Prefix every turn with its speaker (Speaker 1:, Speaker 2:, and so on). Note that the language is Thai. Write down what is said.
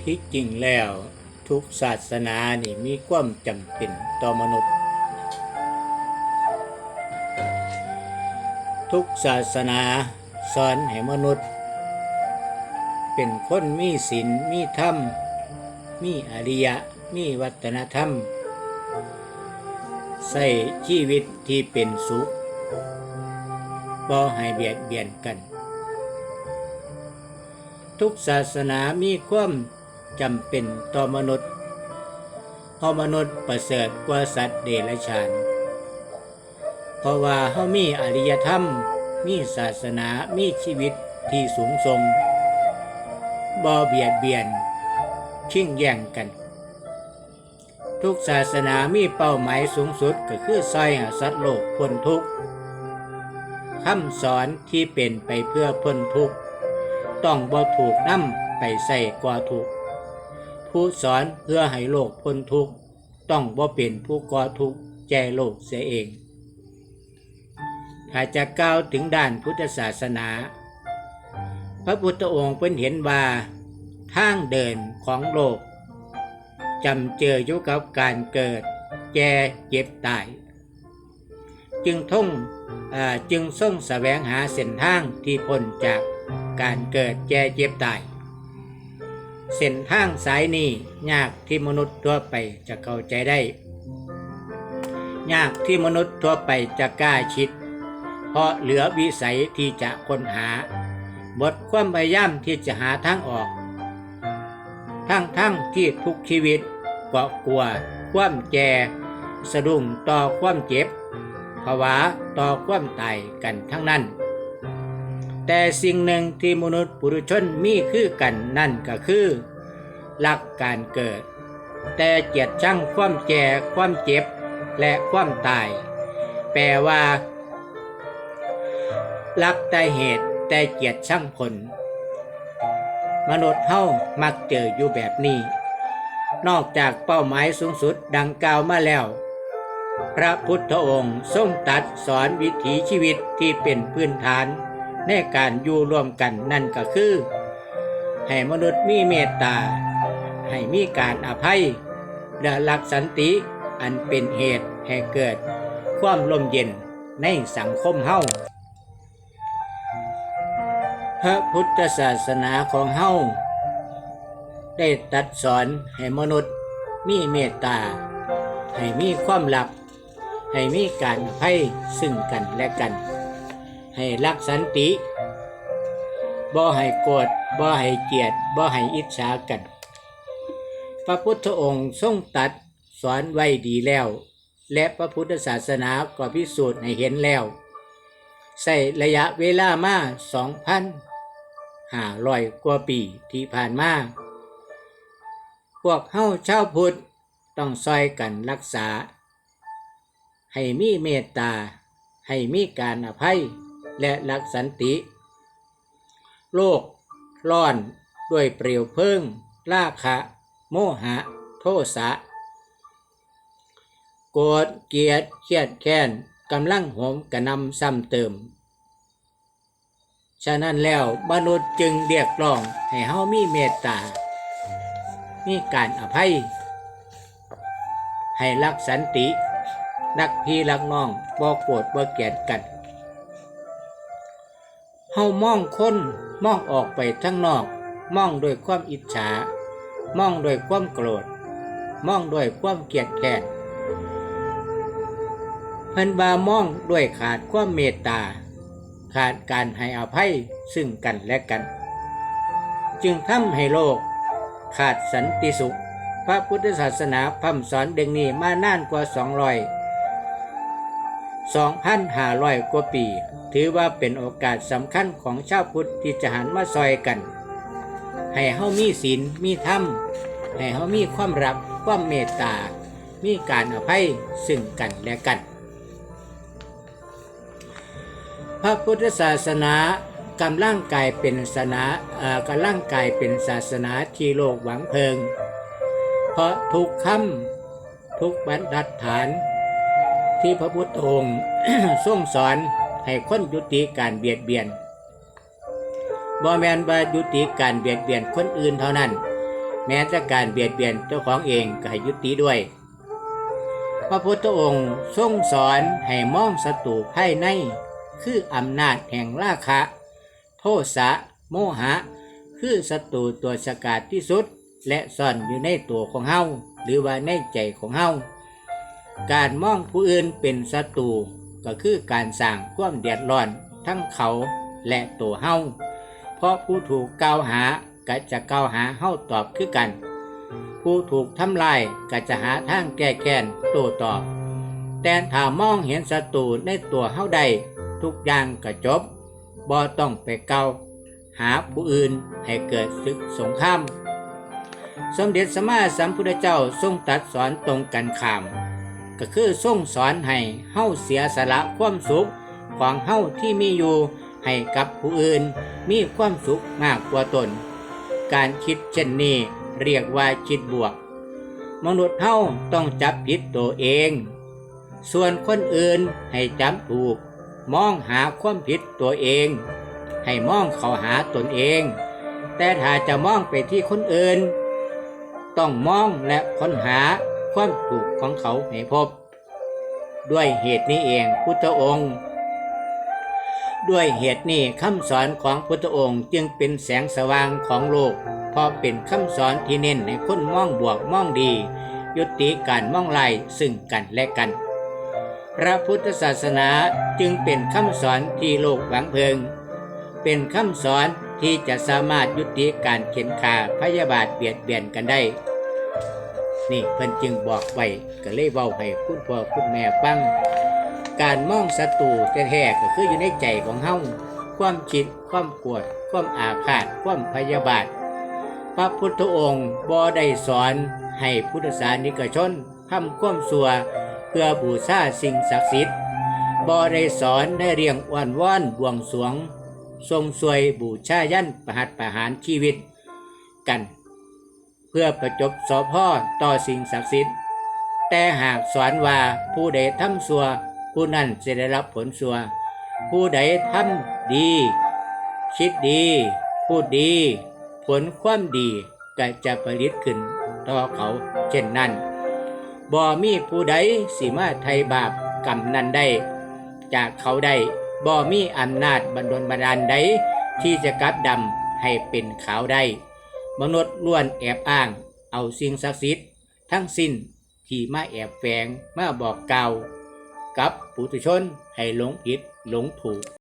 Speaker 1: ที่จริงแล้วทุกศาสนานี่มีความจำเป็นต่อมนุษย์ ทุกศาสนาสอนให้มนุษย์ เป็นคนมีศีลมีธรรม มีอริยะ มีวัฒนธรรม ใส่ชีวิตที่เป็นสุขบ่ให้เบียดเบียนกัน ทุกศาสนามีความจำเป็นต่อมนุษย์เพราะมนุษย์ประเสริฐกว่าสัตว์เดรัจฉาน เพราะว่าเขามีอริยธรรม มีศาสนา มีชีวิตที่สูงส่งบ่เบียดเบียน ชิงแย่งกัน ทุกศาสนามีเป้าหมายสูงสุดก็คือซอยให้สัตว์โลกพ้นทุกข์คำสอนที่เป็นไปเพื่อพ้นทุกข์ ต้องบ่ถูกนำไปใส่กว่าทุกข์ผู้สอนเพื่อให้โลกพ้นทุกข์ต้องบ่เป็นผู้ก่อทุกข์แก่โลกเสียเองถ้าจะกล่าวถึงด้านพุทธศาสนา พระพุทธองค์เพิ่นเห็นว่าทางเดินของโลกจำเจออยู่กับการเกิด แก่เจ็บตาย จึงท่องจึงส่งแสวงหาเส้นทางที่พ้นจาก การเกิดแก่เจ็บตาย เส้นทางสายนี้ยากที่มนุษย์ทั่วไปจะเข้าใจได้ ยากที่มนุษย์ทั่วไปจะกล้าคิด เพราะเหลือวิสัยที่จะค้นหา บทความพยายามที่จะหาทางออก ทั้งทั้งที่ทุกชีวิตก็กลัวความแก่สะดุ้งต่อความเจ็บภาวะต่อความตายกันทั้งนั้น แต่สิ่งหนึ่งที่มนุษย์ปุถุชนมีคือกันนั่นก็คือหลักการเกิด แต่เจียดช่างความแก่ความเจ็บและความตาย แปลว่ารักแต่เหตุแต่เกียดช่างผล มนุษย์เฮามักเจออยู่แบบนี้ นอกจากเป้าหมายสูงสุดดังกล่าวมาแล้ว พระพุทธองค์ทรงตัดสอนวิถีชีวิตที่เป็นพื้นฐาน ในการอยู่ร่วมกันนั่นก็คือ ให้มนุษย์มีเมตตา ให้มีการอภัย และรักสันติอันเป็นเหตุให้เกิด ความลมเย็นในสังคมเฮาพระพุทธศาสนาของเฮาได้ตัดสอนให้มนุษย์มีเมตตา ให้มีความรัก ให้มีการอภัยซึ่งกันและกัน ให้รักสันติ บ่ให้โกรธบ่ให้เกลียดบ่ให้อิจฉากัน พระพุทธองค์ทรงตัดสอนไว้ดีแล้ว และพระพุทธศาสนาก็พิสูจน์ให้เห็นแล้ว ใส่ระยะเวลามาสองพันห้าร้อยกว่าปีที่ผ่านมา พวกเฮาชาวพุทธต้องซอยกันรักษา ให้มีเมตตา ให้มีการอภัย และรักสันติ โลกร้อนด้วยเปลวเพลิงราคะ โมหะ โทสะโกรธเกลียดเครียดแค้นกำลังโหมกระนำซ้ำเติม ฉะนั้นแล้วมนุษย์จึงเรียกร้องให้เฮามีเมตตา มีการอภัย ให้รักสันติ รักพี่รักน้องบ่โกรธบ่เกลียดกัน เฮามองคนมองออกไปทั้งนอก มองโดวยความอิจฉา มองโดวยความโกรธ มองโดวยความเกลียดแค้นเพิ่นบามองด้วยขาดความเมตตา ขาดการให้อภัยซึ่งกันและกัน จึงทำให้โลก ขาดสันติสุข พระพุทธศาสนาพร่ำสอนเดังนี้มานานกว่า200 2,500 กว่าปี ถือว่าเป็นโอกาสสำคัญของชาวพุทธที่จะหันมาซอยกัน ให้เฮามีศีลมีธรรม ให้เฮามีความรักความเมตตา มีการอภัยซึ่งกันและกัน พระพุทธศาสนากำลังกายเป็นศาสนาเอ่อกำลังกายเป็นศาสนาที่โลกหวังเพิง เพราะทุกคำทุกบรรทัดฐาน ที่พระพุทธองค์ทรงสอนให้คนยุติการเบียดเบียนบ่แมนว่ายุติการเบียดเบียนคนอื่นเท่านั้น แม้แต่การเบียดเบียนเจ้าของเองก็ให้ยุติด้วย พระพุทธองค์ทรงสอนให้มองศัตรูภายใน คืออำนาจแห่งราคะ โทสะโมหะ คือศัตรูตัวสกาดที่สุด และซ่อนอยู่ในตัวของเฮาหรือว่าในใจของเฮา การมองผู้อื่นเป็นศัตรูก็คือการสร้างความเดือดร้อนทั้งเขาและตัวเฮาเพราะผู้ถูกกล่าวหาก็จะกล่าวหาเฮาตอบคือกัน ผู้ถูกทำลายก็จะหาทางแก้แค้นโต้ตอบ แต่ถ้ามองเห็นศัตรูในตัวเฮาได้ทุกอย่างก็จบบ่ต้องไปเกาหาผู้อื่นให้เกิดศึกสงครามสมเด็จสมมาสัมพุทธเจ้าทรงตัดสอนตรงกันข้าม ก็คือทรงสอนให้เฮาเสียสละความสุขของเฮาที่มีอยู่ให้กับผู้อื่นมีความสุขมากกว่าตน การคิดเช่นนี้เรียกว่าคิดบวก มนุษย์เฮาต้องจับผิดตัวเอง ส่วนคนอื่นให้จับถูก มองหาความผิดตัวเอง ให้มองเข้าหาตนเอง แต่ถ้าจะมองไปที่คนอื่น ต้องมองและค้นหา ความถูกของเขาให้พบ ด้วยเหตุนี้เองพุทธองค์ ด้วยเหตุนี้คำสอนของพุทธองค์จึงเป็นแสงสว่างของโลกเพราะเป็นคำสอนที่เน้นให้คนมองบวกมองดี ยุติการมองไล่ซึ่งกันและกัน พระพุทธศาสนาจึงเป็นคำสอนที่โลกหวังเพิง เป็นคำสอนที่จะสามารถยุติการเข็นขาพยาบาทเบียดเบียนกันได้ นี่เพิ่นจึงบอกไว้ก็เลยเว้าให้คุณพ่อคุณแม่ฟัง การมองศัตรูแท้ๆก็คืออยู่ในใจของเฮาความคิดความปวด ความอาฆาต ความพยาบาท พระพุทธองค์บ่ได้สอนให้พุทธศาสนิกชนทำความสัวเพื่อบูชาสิ่งศักดิ์สิทธิ์บ่ได้สอนให้เรียงอ้อนว่อนบวงสรวง ทรงสวยบูชายันประหัตประหารชีวิตกัน พื่อประจบสอพ่อต่อสิ่งศักดิ์สิทธิ์ แต่หากสอนว่าผู้ใดทำสัว ผู้นั้นจะได้รับผลสัว ผู้ใดทำดี คิดดี พูดดี ผลความดีก็จะผลิตขึ้นต่อเขาเช่นนั้นบ่มีผู้ใดสิมาไทยบาปกรรมนั้นได้ จากเขาได้บ่มีอำนาจบันดลบันดาลใดที่จะกลับดำให้เป็นขาวได้ มนุษย์ล้วนแอบอ้าง เอาสิ่งศักดิ์สิทธิ์ทั้งสิ้นที่มาแอบแฝงมาบอกกล่าวกับปุถุชนให้หลงผิดหลงถูก